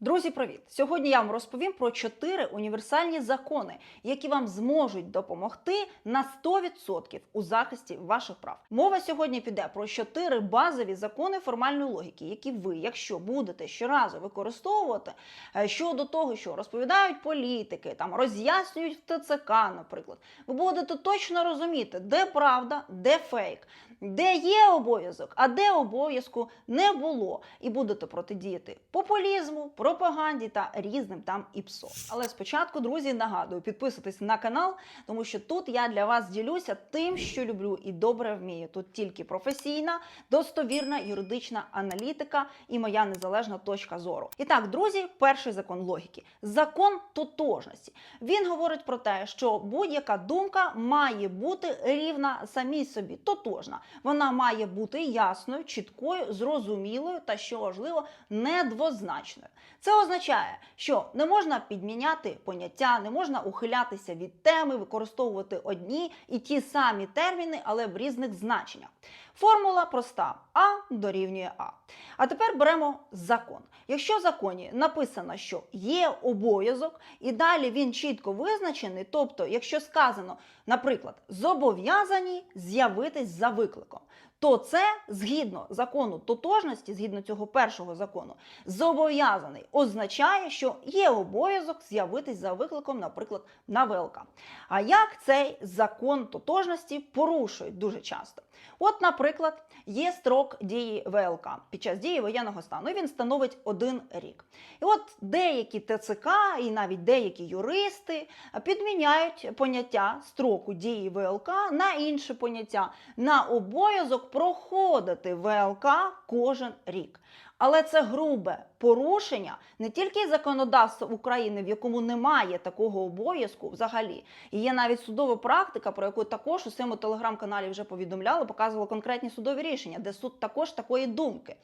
Друзі, привіт! Сьогодні я вам розповім про чотири універсальні закони, які вам зможуть допомогти на 100% у захисті ваших прав. Мова сьогодні піде про чотири базові закони формальної логіки, які ви, якщо будете щоразу використовувати е, щодо того, що розповідають політики, там роз'яснюють в ТЦК, наприклад, ви будете точно розуміти, де правда, де фейк, де є обов'язок, а де обов'язку не було, і будете протидіяти популізму, пропаганді та різним там ІПСО. Але спочатку, друзі, нагадую, підписуйтесь на канал, тому що тут я для вас ділюся тим, що люблю і добре вмію. Тут тільки професійна, достовірна юридична аналітика і моя незалежна точка зору. І так, друзі, перший закон логіки закон тотожності. Він говорить про те, що будь-яка думка має бути рівна самій собі, тотожна. Вона має бути ясною, чіткою, зрозумілою та, що важливо, недвозначною. Це означає, що не можна підміняти поняття, не можна ухилятися від теми, використовувати одні і ті самі терміни, але в різних значеннях. Формула проста: А дорівнює А. А тепер беремо закон. Якщо в законі написано, що є обов'язок, і далі він чітко визначений, тобто, якщо сказано, наприклад, зобов'язані з'явитись за викликом, то це згідно закону тотожності, згідно цього першого закону, зобов'язаний означає, що є обов'язок з'явитись за викликом, наприклад, на ВЛК. А як цей закон тотожності порушують дуже часто? От, наприклад, є строк дії ВЛК під час дії воєнного стану. і Він становить один рік. І от деякі ТЦК і навіть деякі юристи підміняють поняття строку дії ВЛК на інше поняття на обов'язок проходити ВЛК кожен рік. Але це грубе порушення не тільки законодавства України, в якому немає такого обов'язку взагалі. І є навіть судова практика, про яку також у своєму телеграм-каналі вже повідомляли, показувала конкретні судові рішення, де суд також такої думки.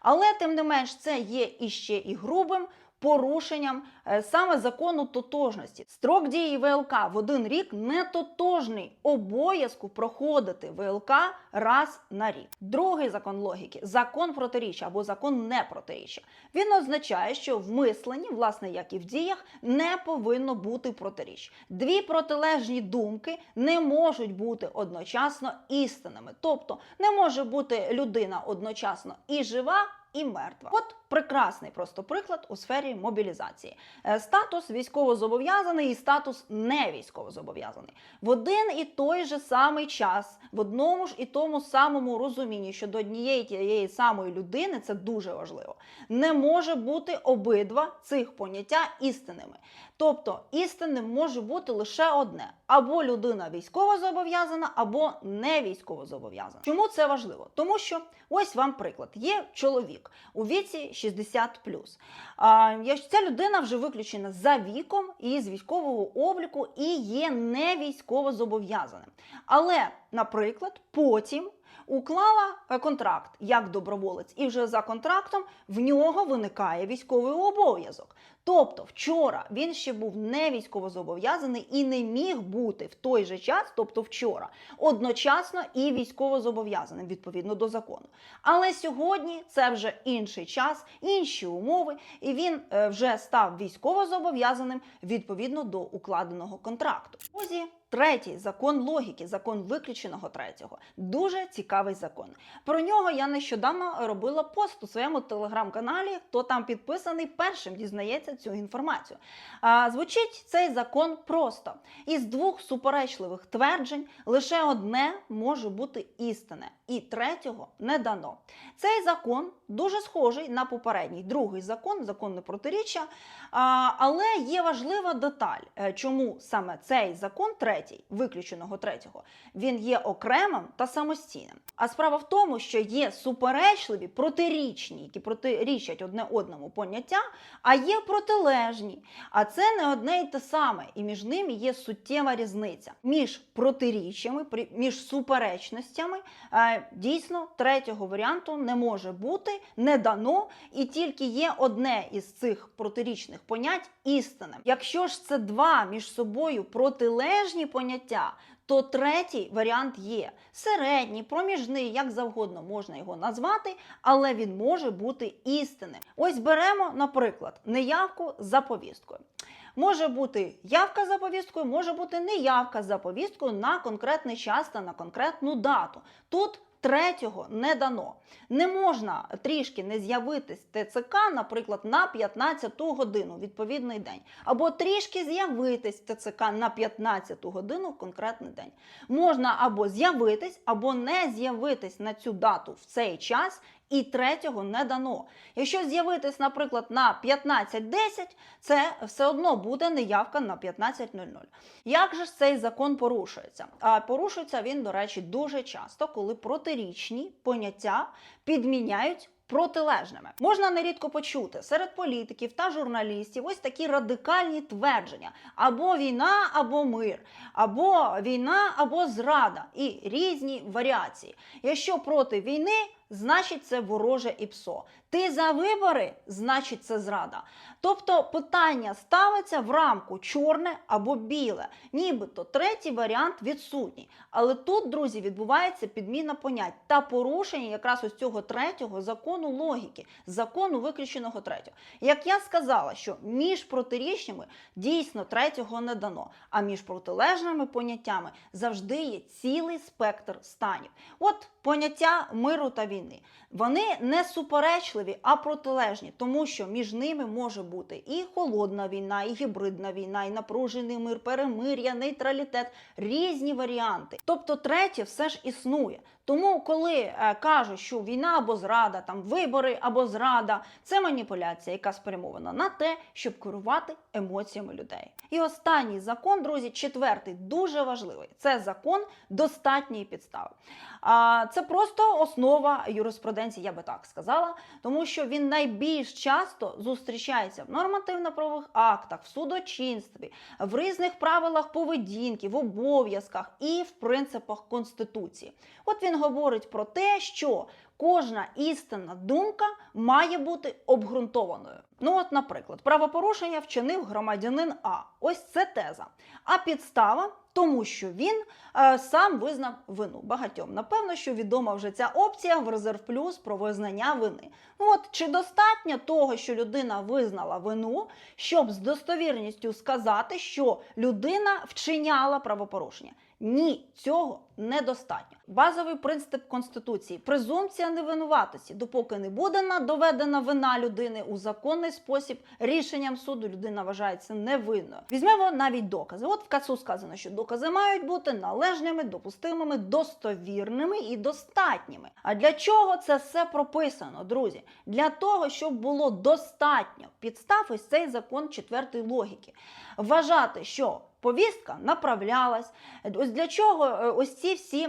Але тим не менш, це є іще і грубим. Порушенням е, саме закону тотожності. Строк дії ВЛК в один рік не тотожний обов'язку проходити ВЛК раз на рік. Другий закон логіки закон протиріччя або закон непротиріччя. Він означає, що в мисленні, власне, як і в діях, не повинно бути протиріч. Дві протилежні думки не можуть бути одночасно істинними. Тобто не може бути людина одночасно і жива і мертва. От прекрасний просто приклад у сфері мобілізації. Е, Статус військовозобов'язаний і статус не військовозобов'язаний. В один і той же самий час, в одному ж і тому самому розумінні, що до однієї тієї самої людини це дуже важливо. Не може бути обидва цих поняття істинними. Тобто істинним може бути лише одне: або людина військовозобов'язана, або не військовозобов'язана. Чому це важливо? Тому що ось вам приклад: є чоловік у віці 60 А, якщо Ця людина вже виключена за віком із військового обліку і є не військово зобов'язаним. Але, наприклад, потім уклала е, контракт як доброволець, і вже за контрактом в нього виникає військовий обов'язок. Тобто, вчора він ще був не військовозобов'язаний і не міг бути в той же час, тобто вчора, одночасно і військовозобов'язаним відповідно до закону. Але сьогодні це вже інший час, інші умови, і він е, вже став військовозобов'язаним відповідно до укладеного контракту. Друзі, Третій закон логіки, закон виключеного третього. Дуже цікавий закон. Про нього я нещодавно робила пост у своєму телеграм-каналі. Хто там підписаний, першим дізнається цю інформацію. А, звучить цей закон просто: із двох суперечливих тверджень лише одне може бути істинне, і третього не дано. Цей закон дуже схожий на попередній другий закон, закон непротиріччя. А, але є важлива деталь, е, чому саме цей закон третій третій, виключеного третього, він є окремим та самостійним. А справа в тому, що є суперечливі, протирічні, які протирічать одне одному поняття, а є протилежні. А це не одне й те саме, і між ними є суттєва різниця. Між протиріччями, між суперечностями е, дійсно третього варіанту не може бути, не дано, і тільки є одне із цих протирічних понять істинним. Якщо ж це два між собою протилежні поняття, то то третій варіант є середній, проміжний, як завгодно можна його назвати, але він може бути істинним. Ось беремо, наприклад, неявку за повісткою. Може бути явка за повісткою, може бути неявка за повісткою на конкретний час та на конкретну дату. Тут третього не дано. Не можна трішки не з'явитись ТЦК, наприклад, на 15-ту годину відповідний день, або трішки з'явитись ТЦК на 15 годину в конкретний день. Можна або з'явитись, або не з'явитись на цю дату в цей час. І третього не дано. Якщо з'явитись, наприклад, на 15.10, це все одно буде неявка на 15.00. Як же ж цей закон порушується? А порушується він, до речі, дуже часто, коли протирічні поняття підміняють. Протилежними можна нерідко почути серед політиків та журналістів ось такі радикальні твердження: або війна, або мир, або війна, або зрада, і різні варіації. Якщо проти війни, значить це вороже і псо. Ти за вибори, значить це зрада. Тобто питання ставиться в рамку чорне або біле, нібито третій варіант відсутній. Але тут, друзі, відбувається підміна понять та порушення якраз ось цього третього закону логіки, закону виключеного третього. Як я сказала, що між протирічними дійсно третього не дано, а між протилежними поняттями завжди є цілий спектр станів. От поняття миру та війни. Вони не суперечливі, а протилежні, тому що між ними може бути і холодна війна, і гібридна війна, і напружений мир, перемир'я, нейтралітет, різні варіанти. Тобто, третє все ж існує. Тому, коли е, кажуть, що війна або зрада, там вибори або зрада, це маніпуляція, яка спрямована на те, щоб керувати емоціями людей. І останній закон, друзі, четвертий, дуже важливий. Це закон достатньої підстави. А це просто основа юриспруденції, я би так сказала, тому що він найбільш часто зустрічається в нормативно-правових актах, в судочинстві, в різних правилах поведінки, в обов'язках і в принципах конституції. От він говорить про те, що кожна істинна думка має бути обґрунтованою. Ну, от, наприклад, правопорушення вчинив громадянин А. Ось це теза. А підстава. Тому що він е, сам визнав вину багатьом. Напевно, що відома вже ця опція в резерв плюс про визнання вини. Ну от чи достатньо того, що людина визнала вину, щоб з достовірністю сказати, що людина вчиняла правопорушення? Ні, цього недостатньо. Базовий принцип конституції презумпція невинуватості, допоки не буде доведена вина людини у законний спосіб рішенням суду, людина вважається невинною. Візьмемо навіть докази. От в КАЦУ сказано, що докази мають бути належними, допустимими, достовірними і достатніми. А для чого це все прописано, друзі? Для того, щоб було достатньо підстав ось цей закон четвертої логіки. Вважати, що повістка направлялась. Ось для чого е, ось ці всі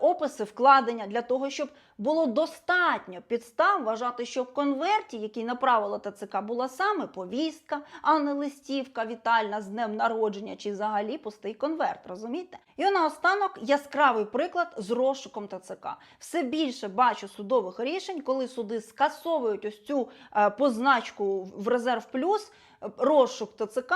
описи вкладення, для того, щоб було достатньо підстав вважати, що в конверті, який направила ТЦК, була саме повістка, а не листівка вітальна з днем народження чи взагалі пустий конверт. Розумієте? І наостанок яскравий приклад з розшуком ТЦК. Все більше бачу судових рішень, коли суди скасовують ось цю е, позначку в резерв плюс. Розшук ТЦК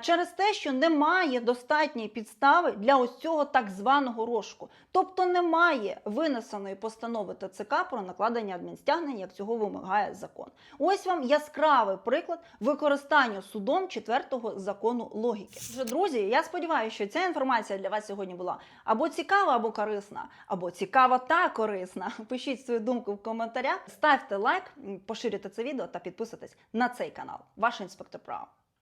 через те, що немає достатньої підстави для ось цього так званого розшуку. Тобто немає винесеної постанови ТЦК про накладення адмінстягнення, як цього вимагає закон. Ось вам яскравий приклад використання судом четвертого закону логіки. Вже друзі, я сподіваюся, що ця інформація для вас сьогодні була або цікава, або корисна, або цікава та корисна. Пишіть свою думку в коментарях, ставте лайк, поширюйте це відео та підписуйтесь на цей канал. Ваш інспектор права.